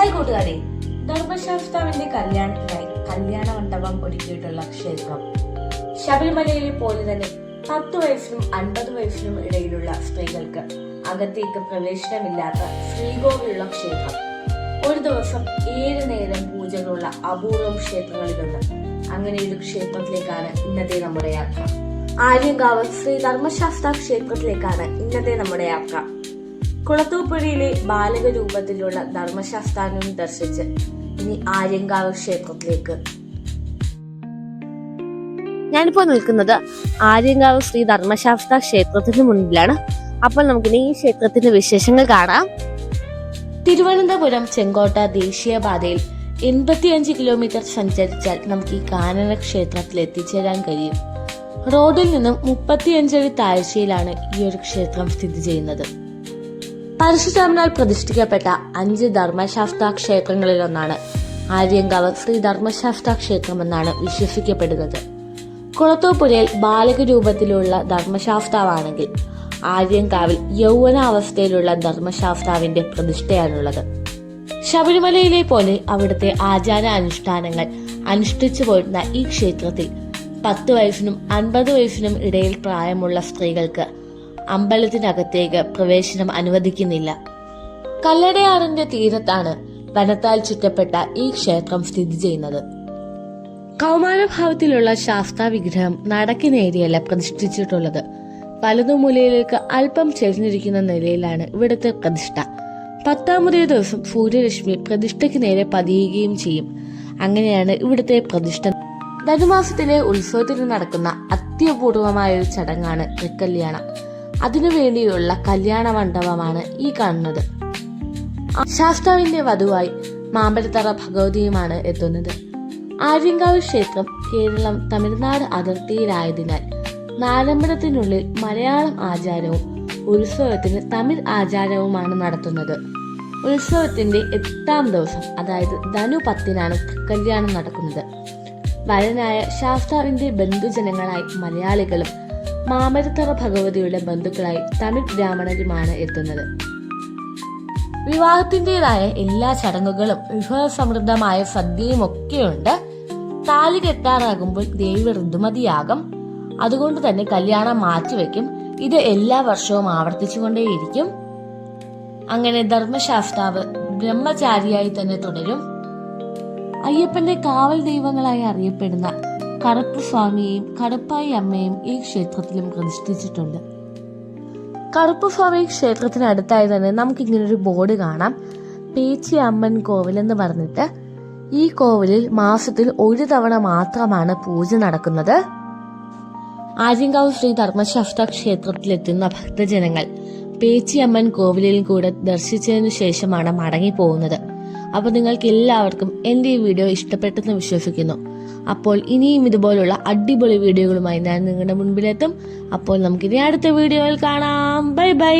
Hi കൂട്ടുകാരെ. ധർമ്മശാസ്താവിന്റെ കല്യാണത്തിനായി കല്യാണ മണ്ഡപം ഒരുക്കിയിട്ടുള്ള ക്ഷേത്രം. ശബരിമലയിലെ പോലെ തന്നെ പത്ത് വയസ്സിനും അൻപത് വയസ്സിനും ഇടയിലുള്ള സ്ത്രീകൾക്ക് അകത്തേക്ക് പ്രവേശനമില്ലാത്ത ശ്രീകോവിലുള്ള ക്ഷേത്രം. ഒരു ദിവസം ഏഴ് നേരം പൂജകളുള്ള അപൂർവം ക്ഷേത്രങ്ങളിലൊന്ന്. അങ്ങനെ ഒരു ക്ഷേത്രത്തിലേക്കാണ് ഇന്നത്തെ നമ്മുടെ യാത്ര. ആര്യങ്കാവ് ശ്രീ ധർമ്മശാസ്ത്ര ക്ഷേത്രത്തിലേക്കാണ് ഇന്നത്തെ നമ്മുടെ യാത്ര. കുളത്തൂപ്പുഴയിലെ ബാലക രൂപത്തിലുള്ള ധർമ്മശാസ്താനം ദർശിച്ച് ഇനി ആര്യങ്കാവ് ക്ഷേത്രത്തിലേക്ക്. ഞാനിപ്പോൾ നിൽക്കുന്നത് ആര്യങ്കാവ് ശ്രീ ധർമ്മശാസ്ത്ര ക്ഷേത്രത്തിന് മുൻപിലാണ്. അപ്പോൾ നമുക്കിനി ഈ ക്ഷേത്രത്തിന്റെ വിശേഷങ്ങൾ കാണാം. തിരുവനന്തപുരം ചെങ്കോട്ട ദേശീയപാതയിൽ എൺപത്തിയഞ്ച് കിലോമീറ്റർ സഞ്ചരിച്ചാൽ നമുക്ക് ഈ കാനന ക്ഷേത്രത്തിൽ എത്തിച്ചേരാൻ കഴിയും. റോഡിൽ നിന്നും മുപ്പത്തിയഞ്ചടി താഴ്ചയിലാണ് ഈ ഒരു ക്ഷേത്രം സ്ഥിതി ചെയ്യുന്നത്. പരശുരാമനാൽ പ്രതിഷ്ഠിക്കപ്പെട്ട അഞ്ച് ധർമ്മശാസ്ത്ര ക്ഷേത്രങ്ങളിലൊന്നാണ്. ആര്യങ്കാവ് ശ്രീ ധർമ്മശാസ്ത്ര ക്ഷേത്രമെന്നാണ് വിശ്വസിക്കപ്പെടുന്നത്. കുളത്തൂപ്പുരയിൽ ബാലക രൂപത്തിലുള്ള ധർമ്മശാസ്താവാണെങ്കിൽ ആര്യങ്കാവിൽ യൗവനാവസ്ഥയിലുള്ള ധർമ്മശാസ്താവിന്റെ പ്രതിഷ്ഠയാണുള്ളത്. ശബരിമലയിലെ പോലെ അവിടുത്തെ ആചാര അനുഷ്ഠാനങ്ങൾ അനുഷ്ഠിച്ചു പോരുന്ന ഈ ക്ഷേത്രത്തിൽ പത്ത് വയസ്സിനും അൻപത് വയസ്സിനും ഇടയിൽ പ്രായമുള്ള സ്ത്രീകൾക്ക് അമ്പലത്തിനകത്തേക്ക് പ്രവേശനം അനുവദിക്കുന്നില്ല. കല്ലടയാറിന്റെ തീരത്താണ് വനത്താൽ ചുറ്റപ്പെട്ട ഈ ക്ഷേത്രം സ്ഥിതി ചെയ്യുന്നത്. കൗമാരഭാവത്തിലുള്ള ശാസ്താ വിഗ്രഹം നടക്കി നേരിയല്ല പ്രതിഷ്ഠിച്ചിട്ടുള്ളത്. വലതുമൂലയിലേക്ക് അല്പം ചെരിഞ്ഞിരിക്കുന്ന നിലയിലാണ് ഇവിടുത്തെ പ്രതിഷ്ഠ. പത്താമതേ ദിവസം സൂര്യരശ്മി പ്രതിഷ്ഠയ്ക്ക് നേരെ പതിയുകയും ചെയ്യും. അങ്ങനെയാണ് ഇവിടുത്തെ പ്രതിഷ്ഠ. ധനുമാസത്തിലെ ഉത്സവത്തിന് നടക്കുന്ന അത്യപൂർവമായ ഒരു ചടങ്ങാണ് തൃക്കല്യാണം. അതിനുവേണ്ടിയുള്ള കല്യാണ മണ്ഡപമാണ് ഈ കാണുന്നത്. ശാസ്താവിന്റെ വധുവായി മാമ്പഴത്തറ ഭഗവതിയുമാണ് എത്തുന്നത്. ആര്യങ്കാവ് ക്ഷേത്രം കേരളം തമിഴ്നാട് അതിർത്തിയിലായതിനാൽ നാലമ്പലത്തിനുള്ളിൽ മലയാളം ആചാരവും ഉത്സവത്തിന് തമിഴ് ആചാരവുമാണ് നടത്തുന്നത്. ഉത്സവത്തിന്റെ എട്ടാം ദിവസം അതായത് ധനു പത്തിനാണ് കല്യാണം നടക്കുന്നത്. വരനായ ശാസ്താവിന്റെ ബന്ധുജനങ്ങളായി മലയാളികളും മാമരത്തറ ഭഗവതിയുടെ ബന്ധുക്കളായി തമിഴ് ബ്രാഹ്മണരുമാണ് എത്തുന്നത്. വിവാഹത്തിന്റെതായ എല്ലാ ചടങ്ങുകളും വിഭവസമൃദ്ധമായ സദ്യയും ഒക്കെയുണ്ട് താലി കെട്ടാറാകുമ്പോൾ ദേവി ഋതുമതിയാകും അതുകൊണ്ട് തന്നെ കല്യാണം മാറ്റിവെക്കും. ഇത് എല്ലാ വർഷവും ആവർത്തിച്ചുകൊണ്ടേയിരിക്കും. അങ്ങനെ ധർമ്മശാസ്താവ് ബ്രഹ്മചാരിയായി തന്നെ തുടരും. അയ്യപ്പന്റെ കാവൽ ദൈവങ്ങളായി അറിയപ്പെടുന്ന കറുപ്പ് സ്വാമിയെയും കറുപ്പായി അമ്മയും ഈ ക്ഷേത്രത്തിലും പ്രതിഷ്ഠിച്ചിട്ടുണ്ട്. കറുപ്പ് സ്വാമി ക്ഷേത്രത്തിനടുത്തായി തന്നെ നമുക്ക് ഇങ്ങനെ ഒരു ബോർഡ് കാണാം. പേച്ചി അമ്മൻ കോവിൽ എന്ന് പറഞ്ഞിട്ട്. ഈ കോവിലിൽ മാസത്തിൽ ഒരു തവണ മാത്രമാണ് പൂജ നടക്കുന്നത്. ആര്യങ്കാവ് ശ്രീ ധർമ്മശാസ്ത്ര ക്ഷേത്രത്തിലെത്തുന്ന ഭക്തജനങ്ങൾ പേച്ചിയമ്മൻ കോവിലിൽ കൂടെ ദർശിച്ചതിനു ശേഷമാണ് മടങ്ങി പോകുന്നത് അപ്പോൾ നിങ്ങൾക്ക് എല്ലാവർക്കും എന്റെ ഈ വീഡിയോ ഇഷ്ടപ്പെട്ടെന്ന് വിശ്വസിക്കുന്നു. അപ്പോൾ ഇനിയും ഇതുപോലുള്ള അടിപൊളി വീഡിയോകളുമായി ഞാൻ നിങ്ങളുടെ മുൻപിലെത്തും. അപ്പോൾ നമുക്കിനി അടുത്ത വീഡിയോയിൽ കാണാം. Bye bye.